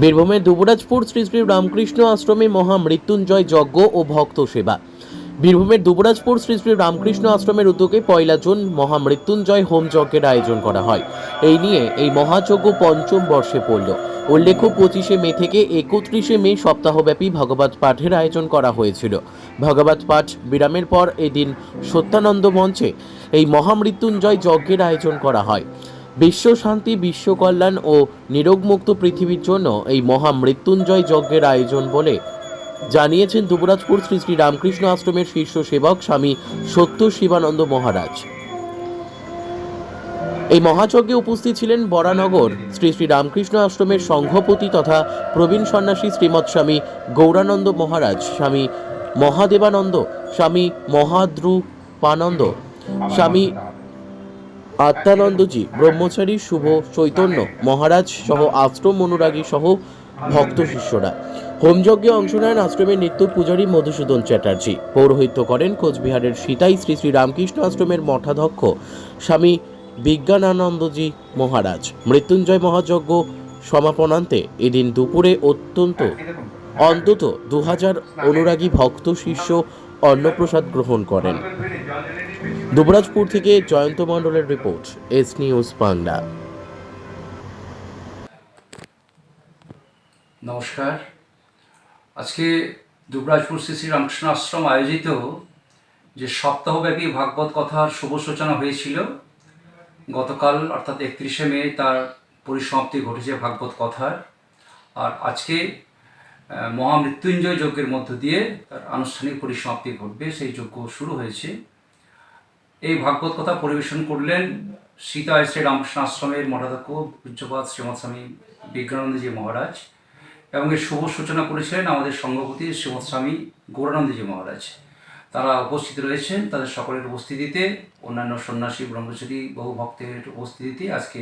বীরভূমের দুবরাজপুর শ্রী শ্রী রামকৃষ্ণ আশ্রমে মহা মৃত্যুঞ্জয় যজ্ঞ ও ভক্ত সেবা। বীরভূমের দুবরাজপুর শ্রী শ্রী রামকৃষ্ণ আশ্রমের উদ্যোগে পয়লা জুন মহা মৃত্যুঞ্জয় হোম যজ্ঞের আয়োজন করা হয়। এই নিয়ে এই মহাযজ্ঞ পঞ্চম বর্ষে পড়ল। উল্লেখ্য, পঁচিশে মে থেকে একত্রিশে মে সপ্তাহব্যাপী ভগবত পাঠের আয়োজন করা হয়েছিল। ভগবত পাঠ বিরামের পর এদিন সত্যানন্দ মঞ্চে এই মহামৃত্যুঞ্জয় যজ্ঞের আয়োজন করা হয়। বিশ্ব শান্তি, বিশ্ব কল্যাণ ও নিরোগমুক্ত পৃথিবীর জন্য এই মহা মৃত্যুঞ্জয় যজ্ঞের আয়োজন বলে জানিয়েছেন দুবরাজপুর শ্রী শ্রী রামকৃষ্ণ আশ্রমের শীর্ষ সেবক স্বামী সত্য শিবানন্দ মহারাজ। এই মহাযজ্ঞে উপস্থিত ছিলেন বরানগর শ্রী শ্রী রামকৃষ্ণ আশ্রমের সংঘপতি তথা প্রবীণ সন্ন্যাসী শ্রীমৎ স্বামী গৌরানন্দ মহারাজ, স্বামী মহাদেবানন্দ, স্বামী মহাদ্রুপানন্দ, স্বামী আত্মানন্দজি, ব্রহ্মচারী শুভ চৈতন্য, মহারাজ সহ আশ্রম অনুরাগী সহ ভক্ত শিষ্যরা। হোমযজ্ঞে অংশ নেন আশ্রমের নিত্য পূজারী মধুসূদন চ্যাটার্জি। পৌরোহিত্য করেন কোচবিহারের সীতাই শ্রী শ্রী রামকৃষ্ণ আশ্রমের মঠাধ্যক্ষ স্বামী বিজ্ঞানানন্দজি মহারাজ। মৃত্যুঞ্জয় মহাযজ্ঞ সমাপনান্তে এদিন দুপুরে অত্যন্ত, অন্তত দু হাজার অনুরাগী ভক্ত শিষ্য অন্নপ্রসাদ গ্রহণ করেন। দুবরাজপুর থেকে জয়ন্ত মণ্ডলের রিপোর্ট, এস নিউজ বাংলা। নমস্কার। আজকে দুবরাজপুর শ্রী শ্রী রামকৃষ্ণ আশ্রম আয়োজিত যে সপ্তাহব্যাপী ভাগবত কথার শুভ সূচনা হয়েছিল, গতকাল অর্থাৎ একত্রিশে মে তার পরিসমাপ্তি ঘটেছে ভাগবত কথার। আর আজকে মহামৃত্যুঞ্জয় যজ্ঞের মধ্য দিয়ে তার আনুষ্ঠানিক পরিসমাপ্তি ঘটবে, সেই যজ্ঞ শুরু হয়েছে। এই ভাগবত কথা পরিবেশন করলেন সীতা শ্রী রামকৃষ্ণ আশ্রমের মঠাধ্যক্ষ পূজ্যপাত শ্রীমৎ স্বামী বিজ্ঞানন্দজি মহারাজ এবং এর শুভ সূচনা করেছিলেন আমাদের সংঘপতি শ্রীমৎ স্বামী গৌরানন্দজি মহারাজ। তারা উপস্থিত রয়েছেন, তাদের সকলের উপস্থিতিতে, অন্যান্য সন্ন্যাসী, ব্রহ্মচারী, বহু ভক্তের উপস্থিতিতে আজকে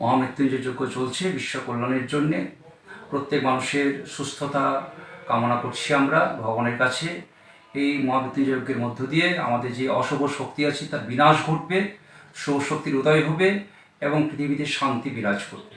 মহামৃত্যুঞ্জয় যজ্ঞ চলছে বিশ্ব কল্যাণের জন্যে। প্রত্যেক মানুষের সুস্থতা কামনা করছি আমরা, ভগবানের কাছে। এই মহামৃত্যুঞ্জয় যজ্ঞের মধ্য দিয়ে আমাদের যে অশুভ শক্তি আছে, তার বিনাশ ঘটবে শুভ শক্তির উদয় হবে এবং পৃথিবীতে শান্তি বিরাজ করবে।